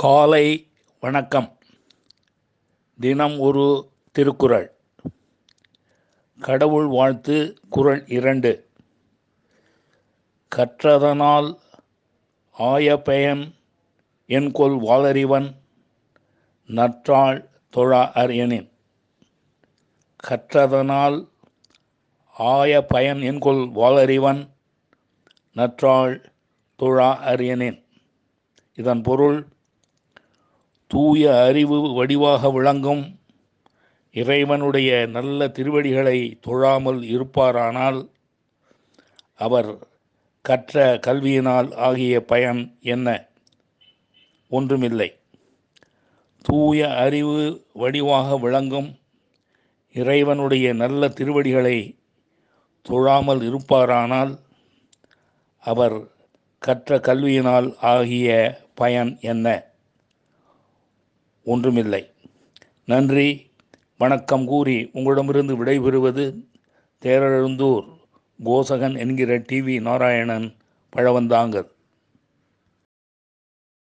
காலை வணக்கம். தினம் ஒரு திருக்குறள். கடவுள் வாழ்த்து குறள் இரண்டு. கற்றதனால் ஆய பயன் என்கொல் வாளறிவன் நற்றாள் தொழா அரியனின். கற்றதனால் ஆய பயன் என்கொல் வாளறிவன் நற்றாள் தொழா அரியனின். இதன் பொருள் தூய அறிவு வடிவாக விளங்கும். இறைவனுடைய நல்ல திருவடிகளை தொழாமல் இருப்பாரானால் அவர் கற்ற கல்வியினால் ஆகிய பயன் என்ன? ஒன்றுமில்லை. தூய அறிவு வடிவாக விளங்கும். இறைவனுடைய நல்ல திருவடிகளை தொழாமல் இருப்பாரானால் அவர் கற்ற கல்வியினால் ஆகிய பயன் என்ன? ஒன்றுமில்லை. நன்றி. வணக்கம் கூறி உங்களிடமிருந்து விடைபெறுவது தேரழுந்தூர் கோசகன் என்கிற டிவி நாராயணன் பழவந்தாங்கல்